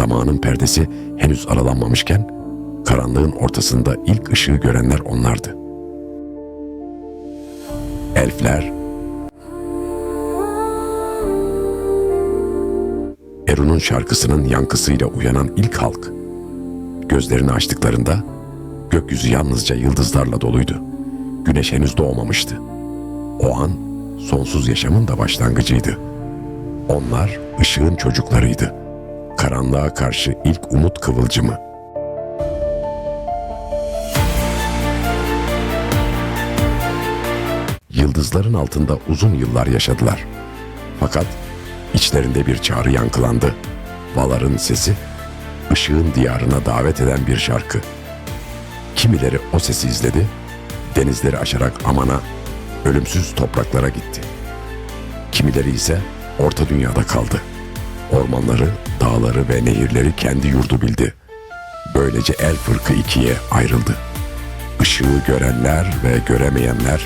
Zamanın perdesi henüz aralanmamışken karanlığın ortasında ilk ışığı görenler onlardı. Elfler Eru'nun şarkısının yankısıyla uyanan ilk halk. Gözlerini açtıklarında gökyüzü yalnızca yıldızlarla doluydu. Güneş henüz doğmamıştı. O an sonsuz yaşamın da başlangıcıydı. Onlar ışığın çocuklarıydı. Karanlığa karşı ilk umut kıvılcımı. Yıldızların altında uzun yıllar yaşadılar. Fakat içlerinde bir çağrı yankılandı. Valar'ın sesi, ışığın diyarına davet eden bir şarkı. Kimileri o sesi izledi, denizleri aşarak Aman'a, ölümsüz topraklara gitti. Kimileri ise orta dünyada kaldı. Ormanları, dağları ve nehirleri kendi yurdu bildi. Böylece el fırkı ikiye ayrıldı. Işığı görenler ve göremeyenler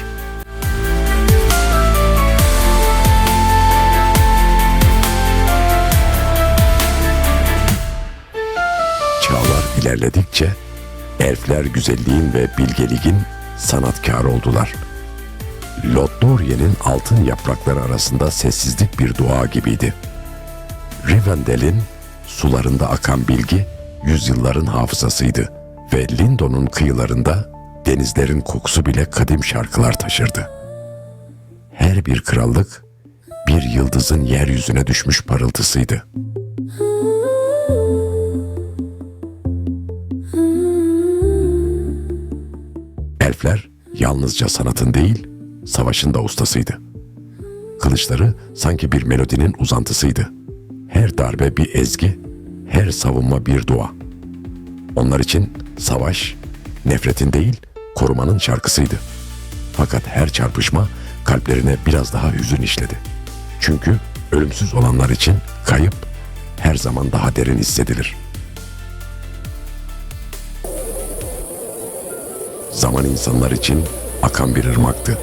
Çağlar ilerledikçe elfler güzelliğin ve bilgeliğin sanatkarı oldular. Lothlorien'in altın yaprakları arasında sessizlik bir dua gibiydi. Rivendel'in sularında akan bilgi yüzyılların hafızasıydı ve Lindon'un kıyılarında denizlerin kokusu bile kadim şarkılar taşırdı. Her bir krallık bir yıldızın yeryüzüne düşmüş parıltısıydı. Elfler yalnızca sanatın değil, savaşın da ustasıydı. Kılıçları sanki bir melodinin uzantısıydı. Her darbe bir ezgi, her savunma bir dua. Onlar için savaş, nefretin değil, korumanın şarkısıydı. Fakat her çarpışma kalplerine biraz daha hüzün işledi. Çünkü ölümsüz olanlar için kayıp her zaman daha derin hissedilir.'' Zaman insanlar için akan bir ırmaktı.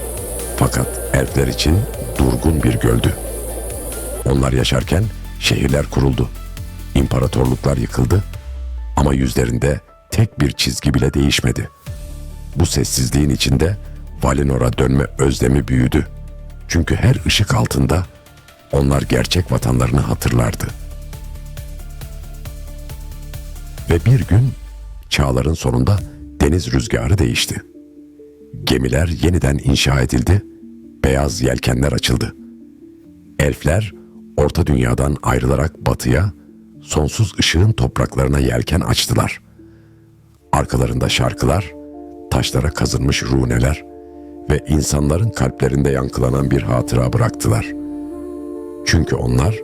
Fakat elfler için durgun bir göldü. Onlar yaşarken şehirler kuruldu. İmparatorluklar yıkıldı. Ama yüzlerinde tek bir çizgi bile değişmedi. Bu sessizliğin içinde Valinor'a dönme özlemi büyüdü. Çünkü her ışık altında onlar gerçek vatanlarını hatırlardı. Ve bir gün çağların sonunda deniz rüzgarı değişti. Gemiler yeniden inşa edildi, beyaz yelkenler açıldı. Elfler orta dünyadan ayrılarak batıya, sonsuz ışığın topraklarına yelken açtılar. Arkalarında şarkılar, taşlara kazınmış runeler ve insanların kalplerinde yankılanan bir hatıra bıraktılar. Çünkü onlar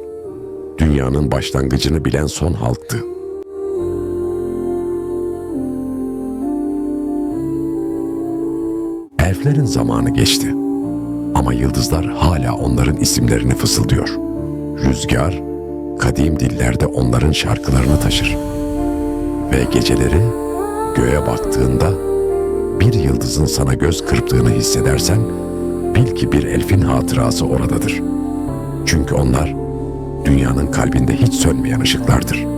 dünyanın başlangıcını bilen son halktı. Elflerin zamanı geçti. Ama yıldızlar hala onların isimlerini fısıldıyor. Rüzgar, kadim dillerde onların şarkılarını taşır. Ve geceleri göğe baktığında bir yıldızın sana göz kırptığını hissedersen bil ki bir elfin hatırası oradadır. Çünkü onlar dünyanın kalbinde hiç sönmeyen ışıklardır.''